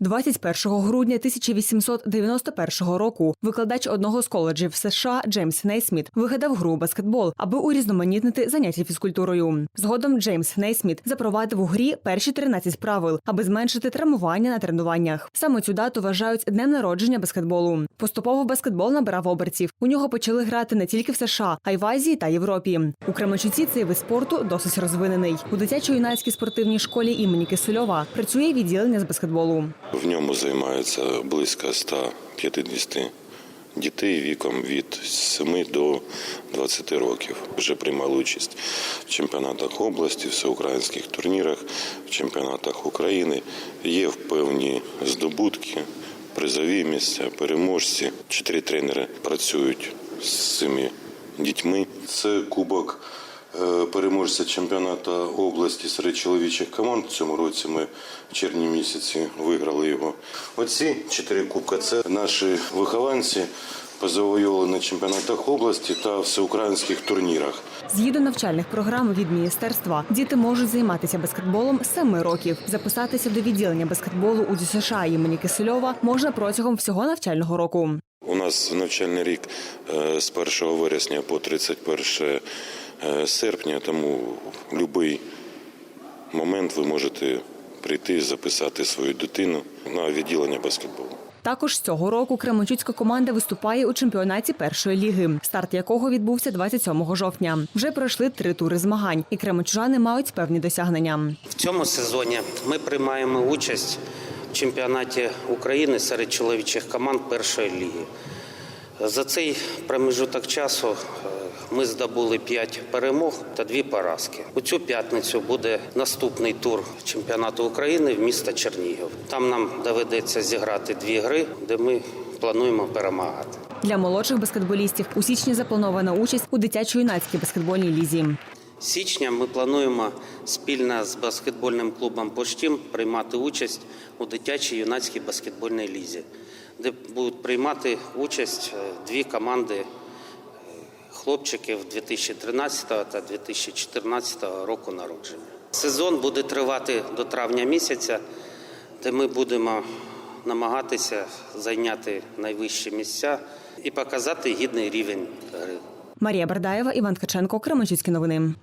21 грудня 1891 року викладач одного з коледжів США Джеймс Нейсміт вигадав гру баскетбол, аби урізноманітнити заняття фізкультурою. Згодом Джеймс Нейсміт запровадив у грі перші 13 правил, аби зменшити травмування на тренуваннях. Саме цю дату вважають днем народження баскетболу. Поступово баскетбол набирав оберців. У нього почали грати не тільки в США, а й в Азії та Європі. У Кременчуці цей вид спорту досить розвинений. У дитячо-юнацькій спортивній школі імені Кисельова працює відділення з баскетболу. В ньому займається близько 150 дітей віком від 7 до 20 років. Вже приймали участь в чемпіонатах області, всеукраїнських турнірах, в чемпіонатах України. Є певні здобутки, призові місця, переможці. Чотири тренери працюють з цими дітьми. Це кубок переможця чемпіонату області серед чоловічих команд. В цьому році ми в червні місяці виграли його. Оці чотири кубка це наші вихованці. Позавойовували на чемпіонатах області та всеукраїнських турнірах. Згідно навчальних програм від міністерства, діти можуть займатися баскетболом з 7 років. Записатися до відділення баскетболу у ДЮСШ імені Кисельова можна протягом всього навчального року. У нас навчальний рік е, з 1 вересня по 31 е, серпня, тому в будь-який момент ви можете прийти, записати свою дитину на відділення баскетболу. Також цього року Кременчуцька команда виступає у чемпіонаті першої ліги, старт якого відбувся 27 жовтня. Вже пройшли три тури змагань, і кременчужани мають певні досягнення. В цьому сезоні ми приймаємо участь в чемпіонаті України серед чоловічих команд першої ліги. За цей проміжуток часу е, ми здобули 5 перемог та 2 поразки. У цю п'ятницю буде наступний тур чемпіонату України в місто Чернігів. Там нам доведеться зіграти дві гри, де ми плануємо перемагати. Для молодших баскетболістів у січні запланована участь у дитячо-юнацькій баскетбольній лізі. Січня ми плануємо спільно з баскетбольним клубом «Поштім» приймати участь у дитячій юнацькій баскетбольній лізі, де будуть приймати участь е, дві команди е, хлопчиків 2013 та 2014 року народження. Сезон буде тривати до травня місяця, де ми будемо намагатися зайняти найвищі місця і показати гідний рівень гри. Марія Бардаєва, Іван Ткаченко, Кременчуцькі новини.